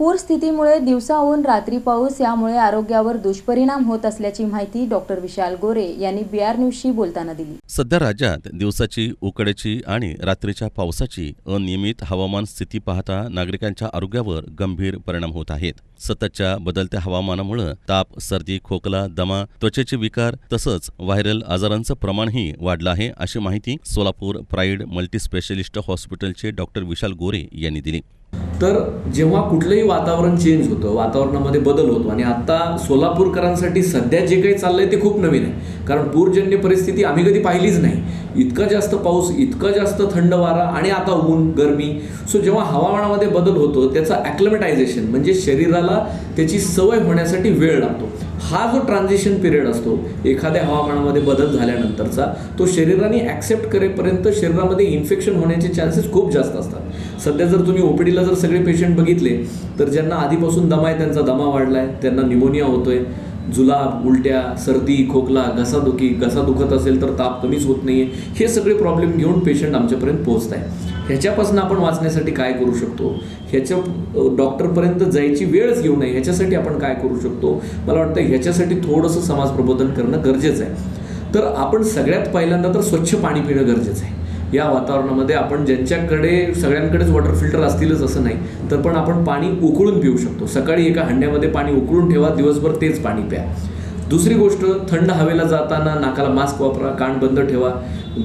पूरस्थितीमुळे दिवसाहून रात्री पाऊस यामुळे आरोग्यावर दुष्परिणाम होत असल्याची माहिती डॉक्टर विशाल गोरे यांनी बी आर न्यूजशी बोलताना दिली. सध्या राज्यात दिवसाची उकड्याची आणि रात्रीच्या पावसाची अनियमित हवामान स्थिती पाहता नागरिकांच्या आरोग्यावर गंभीर परिणाम होत आहेत. सततच्या बदलत्या हवामानामुळे ताप सर्दी खोकला दमा त्वचेचे विकार तसंच व्हायरल आजारांचं प्रमाणही वाढलं आहे अशी माहिती सोलापूर प्राईड मल्टीस्पेशलिस्ट हॉस्पिटलचे डॉक्टर विशाल गोरे यांनी दिली. तर जेव्हा कुठलंही वातावरण चेंज होतं वातावरणामध्ये बदल होतो आणि आता सोलापूरकरांसाठी सध्या जे काही चाललंय ते खूप नवीन आहे. कारण पूरजन्य परिस्थिती आम्ही कधी पाहिलीच नाही. इतका जास्त पाऊस इतका जास्त थंड वारा आणि आता ऊन गरमी. सो जेव्हा हवामानामध्ये बदल होतो त्याचं ॲक्लमेटायझेशन म्हणजे शरीराला त्याची सवय होण्यासाठी वेळ लागतो. हा जो ट्रान्झिशन पिरियड असतो एखाद्या हवामानामध्ये बदल झाल्यानंतरचा तो शरीराने ॲक्सेप्ट करेपर्यंत शरीरामध्ये इन्फेक्शन होण्याचे चान्सेस खूप जास्त असतात. सध्या जर तुम्ही ओपीडीला जर सगळे पेशंट बघितले तर ज्यांना आधीपासून दमा आहे त्यांचा दमा वाढलाय त्यांना निमोनिया होतोय जुलाब उलट्या सर्दी खोकला घसादुखी घसा दुखत असेल तर ताप कमीच होत नाहीये. हे सगळे प्रॉब्लेम घेऊन पेशंट आमच्यापर्यंत पोहोचत आहे. ह्याच्यापासून आपण वाचण्यासाठी काय करू शकतो? ह्याच्या डॉक्टरपर्यंत जायची वेळच घेऊ नये. ह्याच्यासाठी आपण काय करू शकतो? मला वाटतं ह्याच्यासाठी थोडंसं समाज प्रबोधन करणं गरजेचं आहे. तर आपण सगळ्यात पहिल्यांदा तर स्वच्छ पाणी पिणं गरजेचं आहे. या वातावरणामध्ये आपण ज्यांच्याकडे सगळ्यांकडेच वॉटर फिल्टर असतीलच असं नाही तर पण आपण पाणी उकळून पिऊ शकतो. सकाळी एका हंड्यामध्ये पाणी उकळून ठेवा दिवसभर तेच पाणी प्या. दुसरी गोष्ट थंड हवेला जाताना नाकाला मास्क वापरा कान बंद ठेवा.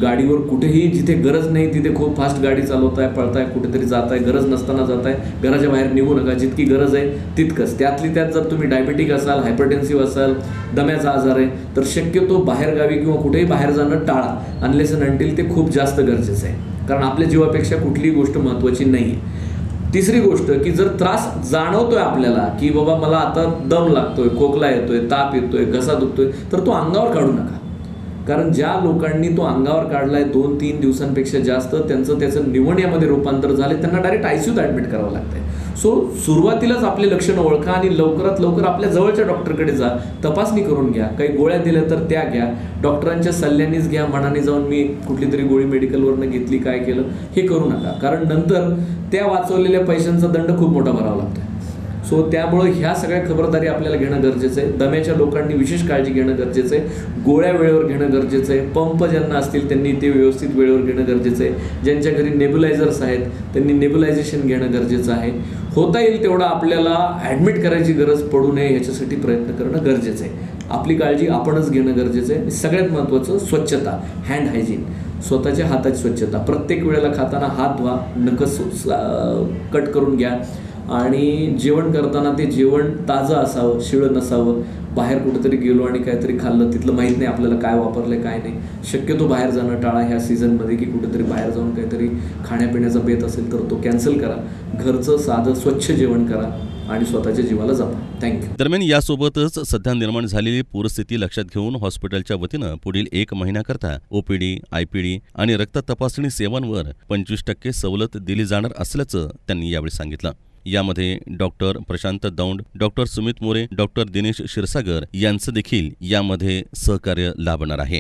गाडीवर कुठेही जिथे गरज नाही तिथे खूप फास्ट गाडी चालवताय पळताय कुठेतरी जाताय गरज नसताना जाताय घराच्या बाहेर निघू नका. जितकी गरज आहे तितकंच. त्यातली त्यात जर तुम्ही डायबेटिक असाल हायपरटेन्सिव्ह असाल दम्याचा आजार आहे तर शक्यतो बाहेरगावी किंवा कुठेही बाहेर जाणं टाळा. अनलेस अँड अंटील ते खूप जास्त गरजेचं आहे. कारण आपल्या जीवापेक्षा कुठलीही गोष्ट महत्त्वाची नाही आहे तिसरी गोष्ट की जर त्रास जाणवतोय आपल्याला की बाबा मला आता दम लागतोय खोकला येतोय ताप येतोय घसा दुखतोय तर तो अंगावर काढू नका. कारण ज्या लोकांनी तो अंगावर काढलाय दोन तीन दिवसांपेक्षा जास्त त्यांचं त्याचं निवडण्यामध्ये रूपांतर झाले त्यांना डायरेक्ट आयसीयूत ॲडमिट करावं लागतंय. सो सुरुवातीलाच आपले लक्षणं ओळखा आणि लवकरात लवकर आपल्या जवळच्या डॉक्टरकडे जा. तपासणी करून घ्या. काही गोळ्या दिल्या तर त्या घ्या. डॉक्टरांच्या सल्ल्यानेच घ्या. मनाने जाऊन मी कुठली तरी गोळी मेडिकलवरनं घेतली काय केलं हे करू नका. कारण नंतर त्या वाचवलेल्या पैशांचा दंड खूप मोठा भरावा लागतो सो त्यामुळं ह्या सगळ्या खबरदारी आपल्याला घेणं गरजेचं आहे. दम्याच्या लोकांनी विशेष काळजी घेणं गरजेचं आहे. गोळ्या वेळेवर घेणं गरजेचं आहे. पंप ज्यांना असतील त्यांनी ते व्यवस्थित वेळेवर घेणं गरजेचं आहे. ज्यांच्या घरी नेब्युलायझर्स आहेत त्यांनी नेब्युलायझेशन घेणं गरजेचं आहे. होता येईल तेवढं आपल्याला ॲडमिट करायची गरज पडू नये ह्याच्यासाठी प्रयत्न करणं गरजेचं आहे. आपली काळजी आपणच घेणं गरजेचं आहे. सगळ्यात महत्त्वाचं स्वच्छता हँड हायजीन स्वतःच्या हाताची स्वच्छता. प्रत्येक वेळेला खाताना हात धुवा नकस कट करून घ्या. आणि जेवण करताना ते जेवण ताजं असावं शिळं नसावं. बाहेर कुठेतरी गेलो आणि काहीतरी खाल्लं तिथलं माहीत नाही आपल्याला काय वापरलं काय नाही. शक्यतो बाहेर जाणं टाळा ह्या सीझनमध्ये की कुठेतरी बाहेर जाऊन काहीतरी खाण्यापिण्याचा बेत असेल तर तो कॅन्सल करा. घरचं साधं स्वच्छ जेवण करा आणि स्वतःच्या जीवाला जपा. थँक्यू दरम्यान यासोबतच सध्या निर्माण झालेली पूरस्थिती लक्षात घेऊन हॉस्पिटलच्या वतीनं पुढील एक महिन्याकरता ओपीडी आयपीडी आणि रक्त तपासणी सेवांवर पंचवीस टक्के सवलत दिली जाणार असल्याचं त्यांनी यावेळी सांगितलं. यामध्ये doctor Prashant Daund doctor Sumit More doctor Dinesh Kshirsagar यांचं देखील यामध्ये सहकार्य लाभणार आहे.